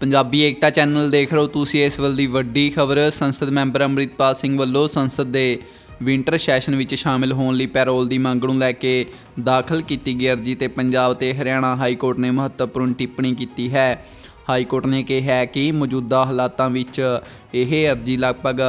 ਪੰਜਾਬੀ ਏਕਤਾ channel ਦੇਖ ਰਹੇ ਹੋ ਤੁਸੀਂ ਇਸ ਵੇਲੇ ਦੀ ਵੱਡੀ ਖਬਰ। ਸੰਸਦ ਮੈਂਬਰ ਅੰਮ੍ਰਿਤਪਾਲ ਸਿੰਘ ਵੱਲੋਂ ਸੰਸਦ ਦੇ ਵਿੰਟਰ ਸੈਸ਼ਨ ਵਿੱਚ ਸ਼ਾਮਿਲ ਹੋਣ ਲਈ ਪੈਰੋਲ ਦੀ ਮੰਗ ਨੂੰ ਲੈ ਕੇ ਦਾਖਲ ਕੀਤੀ ਗਈ ਅਰਜੀ ਤੇ ਪੰਜਾਬ ਤੇ ਹਰਿਆਣਾ ਹਾਈ ਕੋਰਟ ਨੇ ਮਹੱਤਵਪੂਰਨ ਟਿੱਪਣੀ ਕੀਤੀ ਹੈ। ਹਾਈ ਕੋਰਟ ਨੇ ਕਿਹਾ ਕਿ ਮੌਜੂਦਾ ਹਾਲਾਤਾਂ ਵਿੱਚ ਇਹ ਅਰਜੀ ਲਗਭਗ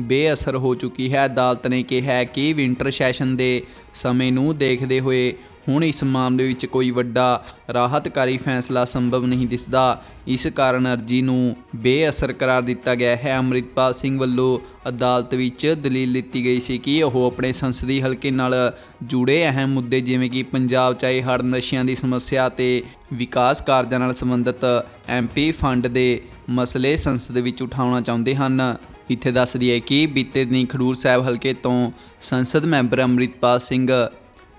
ਬੇਅਸਰ ਹੋ ਚੁੱਕੀ ਹੈ। ਅਦਾਲਤ ਨੇ ਕਿਹਾ ਕਿ ਵਿੰਟਰ ਸੈਸ਼ਨ ਦੇ ਸਮੇਂ ਨੂੰ ਦੇਖਦੇ ਹੋਏ ਹੁਣ ਇਸ ਮਾਮਲੇ ਵਿੱਚ ਕੋਈ ਵੱਡਾ ਰਾਹਤਕਾਰੀ ਫੈਸਲਾ ਸੰਭਵ ਨਹੀਂ ਦਿਸਦਾ। ਇਸ ਕਾਰਨ ਅਰਜੀ ਨੂੰ ਬੇਅਸਰ ਕਰਾਰ ਦਿੱਤਾ ਗਿਆ ਹੈ। ਅੰਮ੍ਰਿਤਪਾਲ ਸਿੰਘ ਵੱਲੋਂ ਅਦਾਲਤ ਵਿੱਚ ਦਲੀਲ ਦਿੱਤੀ ਗਈ ਸੀ ਕਿ ਉਹ ਆਪਣੇ ਸੰਸਦੀ ਹਲਕੇ ਨਾਲ ਜੁੜੇ ਅਹਿਮ ਮੁੱਦੇ ਜਿਵੇਂ ਕਿ ਪੰਜਾਬ 'ਚ ਆਏ ਹੜ ਨਸ਼ਿਆਂ ਦੀ ਸਮੱਸਿਆ ਤੇ ਵਿਕਾਸ ਕਾਰਜਾਂ ਨਾਲ ਸੰਬੰਧਿਤ ਐਮਪੀ ਫੰਡ ਦੇ ਮਸਲੇ ਸੰਸਦ ਵਿੱਚ ਉਠਾਉਣਾ ਚਾਹੁੰਦੇ ਹਨ। ਇੱਥੇ ਦੱਸ ਦਈਏ ਕਿ ਬੀਤੇ ਦਿਨੀ ਖਡੂਰ ਸਾਹਿਬ ਹਲਕੇ ਤੋਂ ਸੰਸਦ member Amritpal Singh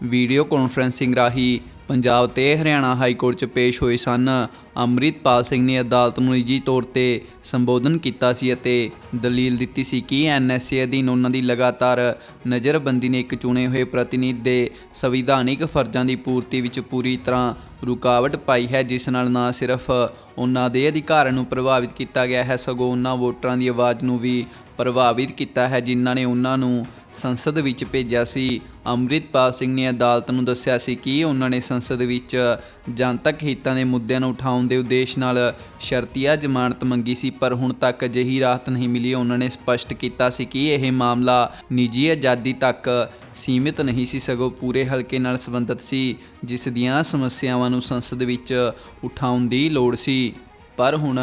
video conferencing ਰਾਹੀਂ ਪੰਜਾਬ ਤੇ ਹਰਿਆਣਾ ਹਾਈ ਕੋਰਟ 'ਚ ਪੇਸ਼ ਹੋਏ ਸਨ। ਅੰਮ੍ਰਿਤਪਾਲ ਸਿੰਘ ਨੇ ਅਦਾਲਤ ਨੂੰ ਨਿੱਜੀ ਤੌਰ ਤੇ ਸੰਬੋਧਨ ਕੀਤਾ ਸੀ ਅਤੇ ਦਲੀਲ ਦਿੱਤੀ ਸੀ ਕਿ ਐਨਐਸਏ ਅਧੀਨ ਉਹਨਾਂ ਦੀ ਲਗਾਤਾਰ ਨਜ਼ਰਬੰਦੀ ਨੇ ਇੱਕ ਚੁਣੇ ਹੋਏ ਪ੍ਰਤੀਨਿਧ ਦੇ ਸੰਵਿਧਾਨਿਕ ਫਰਜ਼ਾਂ ਦੀ ਪੂਰਤੀ ਵਿੱਚ ਪੂਰੀ ਤਰ੍ਹਾਂ ਰੁਕਾਵਟ ਪਾਈ ਹੈ, ਜਿਸ ਨਾਲ ਨਾ ਸਿਰਫ ਉਹਨਾਂ ਦੇ ਅਧਿਕਾਰਾਂ ਨੂੰ ਪ੍ਰਭਾਵਿਤ ਕੀਤਾ ਗਿਆ ਹੈ, ਸਗੋਂ ਉਹਨਾਂ ਵੋਟਰਾਂ ਦੀ ਆਵਾਜ਼ ਨੂੰ ਵੀ ਪ੍ਰਭਾਵਿਤ ਕੀਤਾ ਹੈ, ਜਿਨ੍ਹਾਂ ਨੇ ਉਹਨਾਂ ਨੂੰ ਸੰਸਦ ਵਿੱਚ ਭੇਜਿਆ ਸੀ। ਅੰਮ੍ਰਿਤਪਾਲ ਸਿੰਘ ਨੇ ਅਦਾਲਤ ਨੂੰ ਦੱਸਿਆ ਸੀ ਕਿ ਉਹਨਾਂ ਨੇ ਸੰਸਦ ਵਿੱਚ ਜਨਤਕ ਹਿੱਤਾਂ ਦੇ ਮੁੱਦਿਆਂ ਨੂੰ ਉਠਾਉਣ ਦੇ ਉਦੇਸ਼ ਨਾਲ ਸ਼ਰਤੀਆ ਜ਼ਮਾਨਤ ਮੰਗੀ ਸੀ, ਪਰ ਹੁਣ ਤੱਕ ਅਜਿਹੀ ਰਾਹਤ ਨਹੀਂ ਮਿਲੀ। ਉਹਨਾਂ ਨੇ ਸਪਸ਼ਟ ਕੀਤਾ ਸੀ ਕਿ ਇਹ ਮਾਮਲਾ ਨਿੱਜੀ ਆਜ਼ਾਦੀ ਤੱਕ ਸੀਮਿਤ ਨਹੀਂ ਸੀ, ਸਗੋਂ ਪੂਰੇ ਹਲਕੇ ਨਾਲ ਸੰਬੰਧਿਤ ਸੀ, ਜਿਸ ਦੀਆਂ ਸਮੱਸਿਆਵਾਂ ਨੂੰ ਸੰਸਦ ਵਿੱਚ ਉਠਾਉਣ ਦੀ ਲੋੜ ਸੀ। ਪਰ ਹੁਣ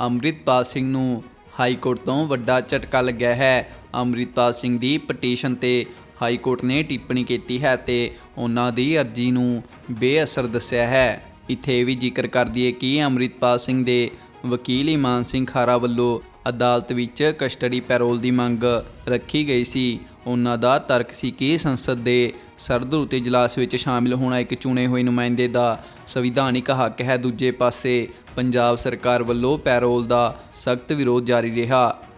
ਅੰਮ੍ਰਿਤਪਾਲ ਸਿੰਘ ਨੂੰ ਹਾਈ ਕੋਰਟ ਤੋਂ ਵੱਡਾ ਝਟਕਾ ਲੱਗਿਆ ਹੈ। ਅੰਮ੍ਰਿਤਪਾਲ ਸਿੰਘ ਦੀ ਪਟੀਸ਼ਨ ਤੇ ਹਾਈ ਕੋਰਟ ਨੇ ਟਿੱਪਣੀ ਕੀਤੀ ਹੈ ਤੇ ਉਹਨਾਂ ਦੀ ਅਰਜੀ ਨੂੰ ਬੇਅਸਰ ਦੱਸਿਆ ਹੈ। ਇੱਥੇ ਇਹ ਵੀ ਜ਼ਿਕਰ ਕਰ ਦਈਏ ਕਿ ਅੰਮ੍ਰਿਤਪਾਲ ਸਿੰਘ ਦੇ ਵਕੀਲ ਇਮਾਨ ਸਿੰਘ ਖਾਰਾ ਵੱਲੋਂ ਅਦਾਲਤ ਵਿੱਚ ਕਸਟਡੀ ਪੈਰੋਲ ਦੀ ਮੰਗ ਰੱਖੀ ਗਈ ਸੀ। ਉਹਨਾਂ ਦਾ ਤਰਕ ਸੀ ਕਿ ਸੰਸਦ ਦੇ ਸਰਦਰੂ ਤੇ ਇਜਲਾਸ ਵਿੱਚ ਸ਼ਾਮਿਲ ਹੋਣਾ ਇੱਕ ਚੁਣੇ ਹੋਏ ਨੁਮਾਇੰਦੇ ਦਾ ਸੰਵਿਧਾਨਿਕ ਹੱਕ ਹੈ। ਦੂਜੇ ਪਾਸੇ ਪੰਜਾਬ ਸਰਕਾਰ ਵੱਲੋਂ ਪੈਰੋਲ ਦਾ ਸਖਤ ਵਿਰੋਧ ਜਾਰੀ ਰਿਹਾ।